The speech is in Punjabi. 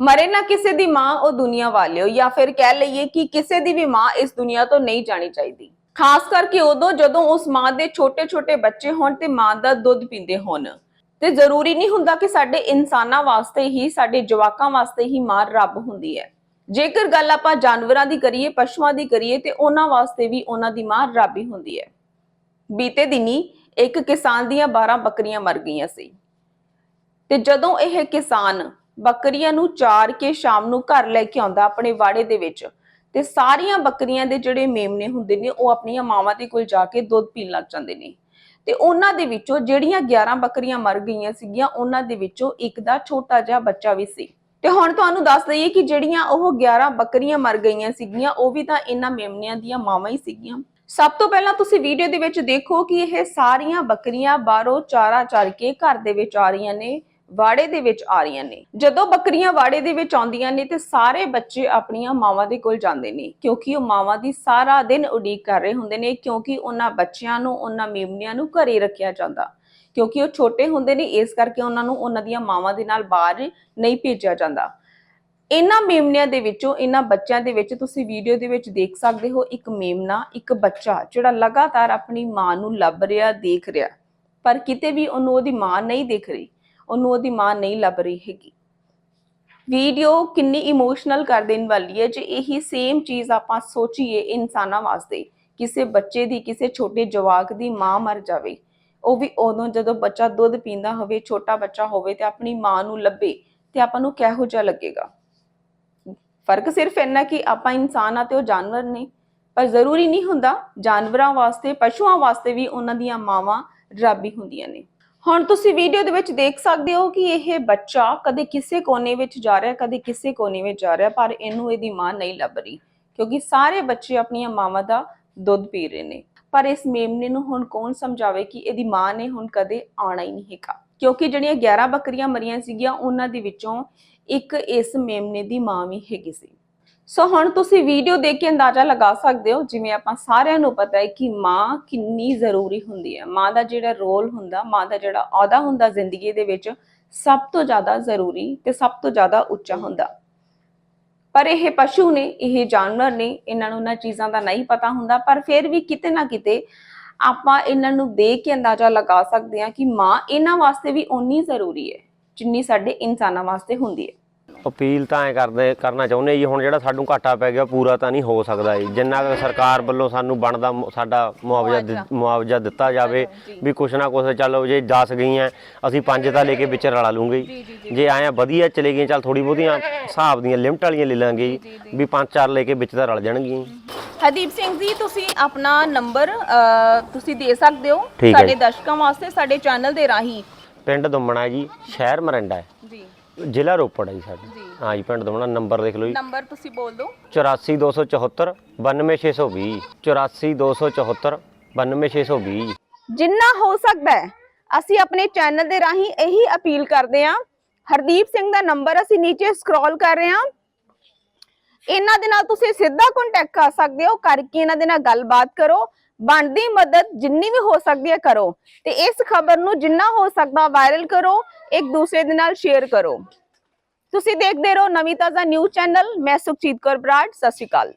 ਮਰੇ ਨਾ ਕਿਸੇ ਦੀ ਮਾਂ ਉਹ ਦੁਨੀਆ ਵਾਲਿਓ, ਜਾਂ ਫਿਰ ਕਹਿ ਲਈਏ ਕਿ ਕਿਸੇ ਦੀ ਵੀ ਮਾਂ ਇਸ ਦੁਨੀਆ ਤੋਂ ਨਹੀਂ ਜਾਣੀ ਚਾਹੀਦੀ। ਖਾਸ ਕਰਕੇ ਉਦੋਂ ਜਦੋਂ ਉਸ ਮਾਂ ਦੇ ਛੋਟੇ-ਛੋਟੇ ਬੱਚੇ ਹੋਣ ਤੇ ਮਾਂ ਦਾ ਦੁੱਧ ਪੀਂਦੇ ਹੋਣ। ਤੇ ਜ਼ਰੂਰੀ ਨਹੀਂ ਹੁੰਦਾ ਕਿ ਸਾਡੇ ਇਨਸਾਨਾਂ ਵਾਸਤੇ ਹੀ, ਸਾਡੇ ਜਵਾਕਾਂ ਵਾਸਤੇ ਹੀ ਮਾਂ ਰੱਬ ਹੁੰਦੀ ਹੈ। ਜੇਕਰ ਗੱਲ ਆਪਾਂ ਜਾਨਵਰਾਂ ਦੀ ਕਰੀਏ, ਪਸ਼ੂਆਂ ਦੀ ਕਰੀਏ, ਤੇ ਉਹਨਾਂ ਵਾਸਤੇ ਵੀ ਉਹਨਾਂ ਦੀ ਮਾਂ ਰੱਬ ਹੀ ਹੁੰਦੀ ਹੈ। ਬੀਤੇ ਦਿਨੀ ਇੱਕ ਕਿਸਾਨ ਦੀਆਂ 12 ਬੱਕਰੀਆਂ ਮਰ ਗਈਆਂ ਸੀ। ਤੇ ਜਦੋਂ ਇਹ ਕਿਸਾਨ ਬੱਕਰੀਆਂ ਨੂੰ ਚਾਰ ਕੇ ਸ਼ਾਮ ਨੂੰ ਘਰ ਲੈ ਕੇ ਆਉਂਦਾ ਆਪਣੇ ਵਾੜੇ ਦੇ ਵਿੱਚ। ਤੇ ਸਾਰੀਆਂ ਬੱਕਰੀਆਂ ਦੇ ਜਿਹੜੇ ਮੇਮਨੇ ਹੁੰਦੇ ਨੇ, ਉਹ ਆਪਣੀਆਂ ਮਾਵਾਂ ਦੇ ਕੋਲ ਜਾ ਕੇ ਦੁੱਧ ਪੀਣ ਲੱਗ ਜਾਂਦੇ ਨੇ। ਤੇ ਉਹਨਾਂ ਦੇ ਵਿੱਚੋਂ ਜਿਹੜੀਆਂ 11 ਬੱਕਰੀਆਂ ਮਰ ਗਈਆਂ ਸੀਗੀਆਂ, ਉਹਨਾਂ ਦੇ ਵਿੱਚੋਂ ਇੱਕ ਦਾ ਛੋਟਾ ਜਿਹਾ ਬੱਚਾ ਵੀ ਸੀ। ਤੇ ਹੁਣ ਤੁਹਾਨੂੰ ਦੱਸ ਦਈਏ ਕਿ ਜਿਹੜੀਆਂ ਉਹ 11 ਬੱਕਰੀਆਂ ਮਰ ਗਈਆਂ ਸੀਗੀਆਂ, ਉਹ ਵੀ ਤਾਂ ਇਹਨਾਂ ਮੇਮਨਿਆਂ ਦੀਆਂ ਮਾਵਾਂ ਹੀ ਸੀਗੀਆਂ। ਸਭ ਤੋਂ ਪਹਿਲਾਂ ਤੁਸੀਂ ਵੀਡੀਓ ਦੇ ਵਿੱਚ ਦੇਖੋ ਕਿ ਇਹ ਸਾਰੀਆਂ ਬੱਕਰੀਆਂ ਬਾਹਰੋਂ ਚਾਰਾ ਚਰ ਕੇ ਘਰ ਦੇ ਵਿੱਚ ਆ ਰਹੀਆਂ ਨੇ। ਵਾੜੇ ਦੇ ਵਿੱਚ ਆ ਰਹੀਆਂ ਨੇ। ਜਦੋਂ ਬੱਕਰੀਆਂ ਵਾੜੇ ਦੇ ਵਿੱਚ ਆਉਂਦੀਆਂ ਨੇ ਤੇ ਸਾਰੇ ਬੱਚੇ ਆਪਣੀਆਂ ਮਾਵਾਂ ਦੇ ਕੋਲ ਜਾਂਦੇ ਨੇ, ਕਿਉਂਕਿ ਉਹ ਮਾਵਾਂ ਦੀ ਸਾਰਾ ਦਿਨ ਉਡੀਕ ਕਰ ਰਹੇ ਹੁੰਦੇ ਨੇ, ਕਿਉਂਕਿ ਉਹਨਾਂ ਬੱਚਿਆਂ ਨੂੰ, ਉਹਨਾਂ ਮੇਮਨਿਆਂ ਨੂੰ ਘਰੇ ਰੱਖਿਆ ਜਾਂਦਾ। ਕਿਉਂਕਿ ਉਹ ਛੋਟੇ ਹੁੰਦੇ ਨੇ, ਇਸ ਕਰਕੇ ਉਹਨਾਂ ਨੂੰ ਉਹਨਾਂ ਦੀਆਂ ਮਾਵਾਂ ਦੇ ਨਾਲ ਬਾਹਰ ਨਹੀਂ ਭੇਜਿਆ ਜਾਂਦਾ। ਇਹਨਾਂ ਮੇਮਨਿਆਂ ਦੇ ਵਿੱਚੋਂ, ਇਹਨਾਂ ਬੱਚਿਆਂ ਦੇ ਵਿੱਚ ਤੁਸੀਂ ਵੀਡੀਓ ਦੇ ਵਿੱਚ ਦੇਖ ਸਕਦੇ ਹੋ, ਇੱਕ ਮੇਮਨਾ ਇੱਕ ਬੱਚਾ, ਜਿਹੜਾ ਲਗਾਤਾਰ ਆਪਣੀ ਮਾਂ ਨੂੰ ਲੱਭ ਰਿਹਾ, ਦੇਖ ਰਿਹਾ। ਪਰ ਕਿਤੇ ਵੀ ਉਹਨੂੰ ਉਹਦੀ ਮਾਂ ਨਹੀਂ ਦਿਖ ਰਹੀ। ਉਹਨੂੰ ਉਹਦੀ ਮਾਂ ਨਹੀਂ ਲੱਭ ਰਹੀ ਹੈਗੀ। ਵੀਡੀਓ ਕਿੰਨੀ ਇਮੋਸ਼ਨਲ ਕਰ ਦੇਣ ਵਾਲੀ ਹੈ ਜੇ ਇਹੀ ਸੇਮ ਚੀਜ਼ ਆਪਾਂ ਸੋਚੀਏ ਇਨਸਾਨਾਂ ਵਾਸਤੇ, ਕਿਸੇ ਬੱਚੇ ਦੀ, ਕਿਸੇ ਛੋਟੇ ਜਵਾਕ ਦੀ ਮਾਂ ਮਰ ਜਾਵੇ, ਉਹ ਵੀ ਉਦੋਂ ਜਦੋਂ ਬੱਚਾ ਦੁੱਧ ਪੀਂਦਾ ਹੋਵੇ, ਛੋਟਾ ਬੱਚਾ ਹੋਵੇ ਤੇ ਆਪਣੀ ਮਾਂ ਨੂੰ ਲੱਭੇ ਤੇ ਆਪਾਂ ਨੂੰ ਕਿਹੋ ਜਿਹਾ ਲੱਗੇਗਾ। ਫ਼ਰਕ ਸਿਰਫ ਇੰਨਾ ਕਿ ਆਪਾਂ ਇਨਸਾਨ ਆ ਤੇ ਉਹ ਜਾਨਵਰ ਨੇ, ਪਰ ਜ਼ਰੂਰੀ ਨਹੀਂ ਹੁੰਦਾ ਜਾਨਵਰਾਂ ਵਾਸਤੇ, ਪਸ਼ੂਆਂ ਵਾਸਤੇ ਵੀ ਉਹਨਾਂ ਦੀਆਂ ਮਾਵਾਂ ਰੱਬ ਹੀ ਹੁੰਦੀਆਂ ਨੇ। ਹੁਣ ਤੁਸੀਂ ਵੀਡੀਓ ਦੇ ਵਿੱਚ ਦੇਖ ਸਕਦੇ ਹੋ ਕਿ ਇਹ ਬੱਚਾ ਕਦੇ ਕਿਸੇ ਕੋਨੇ ਵਿੱਚ ਜਾ ਰਿਹਾ, ਕਦੇ ਕਿਸੇ ਕੋਨੇ ਵਿੱਚ ਜਾ ਰਿਹਾ, ਪਰ ਇਹਨੂੰ ਇਹਦੀ ਮਾਂ ਨਹੀਂ ਲੱਭ ਰਹੀ, ਕਿਉਂਕਿ ਸਾਰੇ ਬੱਚੇ ਆਪਣੀਆਂ ਮਾਵਾਂ ਦਾ ਦੁੱਧ ਪੀ ਰਹੇ ਨੇ। ਪਰ ਇਸ ਮੇਮਨੇ ਨੂੰ ਹੁਣ ਕੌਣ ਸਮਝਾਵੇ ਕਿ ਇਹਦੀ ਮਾਂ ਨੇ ਹੁਣ ਕਦੇ ਆਣਾ ਹੀ ਨਹੀਂ ਹੈਗਾ? ਕਿਉਂਕਿ ਜਿਹੜੀਆਂ 11 ਬੱਕਰੀਆਂ ਮਰੀਆਂ ਸੀਗੀਆਂ, ਉਹਨਾਂ ਦੇ ਵਿੱਚੋਂ ਇੱਕ ਇਸ ਮੇਮਨੇ ਦੀ ਮਾਂ ਵੀ ਹੈਗੀ ਸੀ। ਸੋ ਹੁਣ ਤੁਸੀਂ ਵੀਡੀਓ ਦੇਖ ਕੇ ਅੰਦਾਜ਼ਾ ਲਗਾ ਸਕਦੇ ਹੋ, ਜਿਵੇਂ ਆਪਾਂ ਸਾਰਿਆਂ ਨੂੰ ਪਤਾ ਹੈ ਕਿ ਮਾਂ ਕਿੰਨੀ ਜ਼ਰੂਰੀ ਹੁੰਦੀ ਹੈ। ਮਾਂ ਦਾ ਜਿਹੜਾ ਰੋਲ ਹੁੰਦਾ, ਮਾਂ ਦਾ ਜਿਹੜਾ ਅਹੁਦਾ ਹੁੰਦਾ ਜ਼ਿੰਦਗੀ ਦੇ ਵਿੱਚ, ਸਭ ਤੋਂ ਜ਼ਿਆਦਾ ਜ਼ਰੂਰੀ ਤੇ ਸਭ ਤੋਂ ਜ਼ਿਆਦਾ ਉੱਚਾ ਹੁੰਦਾ। ਪਰ ਇਹ ਪਸ਼ੂ ਨੇ, ਇਹ ਜਾਨਵਰ ਨੇ, ਇਹਨਾਂ ਨੂੰ ਉਹਨਾਂ ਚੀਜ਼ਾਂ ਦਾ ਨਹੀਂ ਪਤਾ ਹੁੰਦਾ, ਪਰ ਫਿਰ ਵੀ ਕਿਤੇ ਨਾ ਕਿਤੇ ਆਪਾਂ ਇਹਨਾਂ ਨੂੰ ਦੇਖ ਕੇ ਅੰਦਾਜ਼ਾ ਲਗਾ ਸਕਦੇ ਹਾਂ ਕਿ ਮਾਂ ਇਹਨਾਂ ਵਾਸਤੇ ਵੀ ਓਨੀ ਜ਼ਰੂਰੀ ਹੈ, ਜਿੰਨੀ ਸਾਡੇ ਇਨਸਾਨਾਂ ਵਾਸਤੇ ਹੁੰਦੀ ਹੈ। ਅਪੀਲ ਤਾਂ ਐ ਕਰਦੇ ਕਰਨਾ ਚਾਹੁੰਦੇ ਜੀ ਹੁਣ ਜਿਹੜਾ ਸਾਨੂੰ ਘਾਟਾ ਪੈ ਗਿਆ ਪੂਰਾ ਤਾਂ ਨਹੀਂ ਹੋ ਸਕਦਾ ਜੀ। ਜਿੰਨਾ ਕੁ ਸਰਕਾਰ ਵੱਲੋਂ ਸਾਨੂੰ ਬਣਦਾ ਮੁ- ਸਾਡਾ ਮੁਆਵਜ਼ਾ ਦਿ- ਮੁਆਵਜ਼ਾ ਦਿੱਤਾ ਜਾਵੇ ਵੀ ਕੁਛ ਨਾ ਕੁਛ ਚੱਲੋ ਜੇ 10 ਗਈਆਂ ਅਸੀਂ ਪੰਜ ਤਾਂ ਲੈ ਕੇ ਵਿੱਚ ਰਲਾ ਲੂੰਗੇ ਜੀ। ਜੇ ਆਇਆ ਵਧੀਆ ਚਲੇ ਗਈਆਂ ਚੱਲ ਥੋੜੀ ਬਹੁਤੀਆਂ ਹਿਸਾਬ ਦੀਆਂ ਲਿਮਟ ਵਾਲੀਆਂ ਲੈ ਲਾਂਗੇ ਜੀ ਵੀ ਪੰਜ ਚਾਰ ਲੈ ਕੇ ਵਿੱਚ ਤਾਂ ਰਲ ਜਾਣਗੀਆਂ ਜੀ। ਹਰਦੀਪ ਸਿੰਘ ਜੀ ਤੁਸੀਂ ਆਪਣਾ ਨੰਬਰ ਤੁਸੀਂ ਦੇ ਸਕਦੇ ਹੋ ਠੀਕ ਹੈ ਸਾਡੇ ਜੀ। ਦਰਸ਼ਕਾਂ ਵਾਸਤੇ ਸਾਡੇ ਚੈਨਲ ਦੇ ਰਾਹੀਂ। ਪਿੰਡ ਦੁੰਮਣਾ ਜੀ ਸ਼ਹਿਰ ਮਰੰਡਾ ਹੈ। ਜੀ। ਜ਼ਿਲ੍ਹਾ ਰੋਪੜ ਹੈ ਜੀ ਸਾਡਾ। ਜੀ। ਹਾਂ ਜੀ ਪਿੰਡ ਦੁੰਮਣਾ ਨੰਬਰ ਦੇਖ ਲਓ ਜੀ। ਨੰਬਰ ਤੁਸੀਂ ਬੋਲ ਦਿਓ। 84274 92620 84274 92620 ਜਿੰਨਾ ਹੋ ਸਕਦਾ ਹੈ ਅਸੀਂ ਆਪਣੇ ਚੈਨਲ ਦੇ ਰਾਹੀਂ ਇਹੀ ਅਪੀਲ ਕਰਦੇ ਹਾਂ। ਹਰਦੀਪ ਸਿੰਘ ਦਾ ਨੰਬਰ ਅਸੀਂ ਨੀਚੇ ਸਕਰੋਲ ਕਰ ਰਹੇ ਹਾਂ। ਇਹਨਾਂ ਦੇ ਨਾਲ ਤੁਸੀਂ ਸਿੱਧਾ ਕੰਟੈਕਟ ਕਰ ਸਕਦੇ ਹੋ। ਕਰਕੇ ਇਹਨਾਂ ਦੇ ਨਾਲ ਗੱਲਬਾਤ ਕਰੋ। ਬਣਦੀ ਮਦਦ ਜਿੰਨੀ ਵੀ ਹੋ ਸਕਦੀ ਹੈ ਕਰੋ। ਤੇ ਇਸ ਖਬਰ ਨੂੰ ਜਿੰਨਾ ਹੋ ਸਕਦਾ ਵਾਇਰਲ ਕਰੋ, ਇੱਕ ਦੂਸਰੇ ਦੇ ਨਾਲ ਸ਼ੇਅਰ ਕਰੋ। ਤੁਸੀਂ ਦੇਖਦੇ ਰਹੋ ਨਵੀਂ ਤਾਜ਼ਾ ਨਿਊਜ਼ ਚੈਨਲ ਮੈਂ ਸੁਖਜੀਤ ਕੌਰ ਬਰਾੜ, ਸਤਿ ਸ਼੍ਰੀ ਅਕਾਲ।